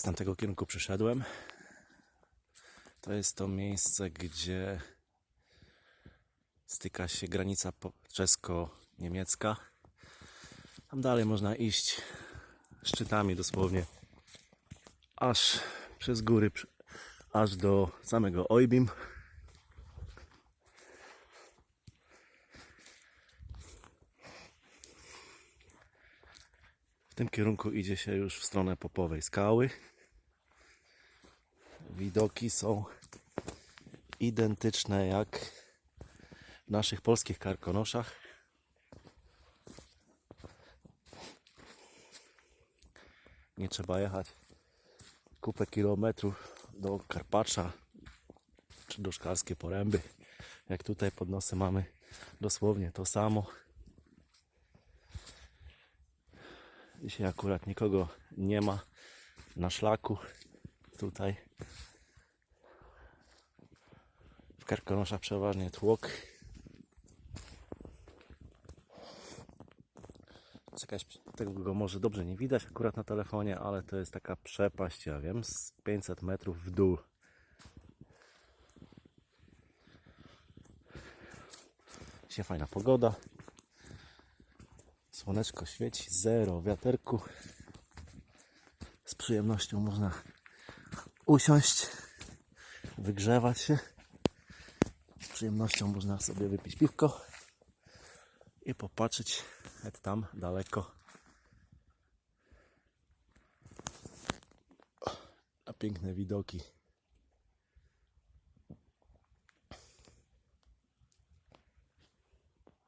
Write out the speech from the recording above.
z tamtego kierunku przyszedłem. To jest to miejsce, gdzie styka się granica czesko-niemiecka. Tam dalej można iść szczytami dosłownie aż przez góry, aż do samego Oibim. Tym kierunku idzie się już w stronę Popowej Skały. Widoki są identyczne jak w naszych polskich karkonoszach. Nie trzeba jechać kupę kilometrów do Karpacza czy do Szklarskiej Poręby. Jak tutaj pod nosem mamy dosłownie to samo. Dzisiaj akurat nikogo nie ma na szlaku tutaj. W Karkonoszach przeważnie tłok. Jest Jakaś, tego go może dobrze nie widać akurat na telefonie, ale to jest taka przepaść, ja wiem, z 500 metrów w dół. Dzisiaj fajna pogoda. Słoneczko świeci, zero wiaterku. Z przyjemnością można usiąść, wygrzewać się. Z przyjemnością można sobie wypić piwko i popatrzeć jak tam daleko na piękne widoki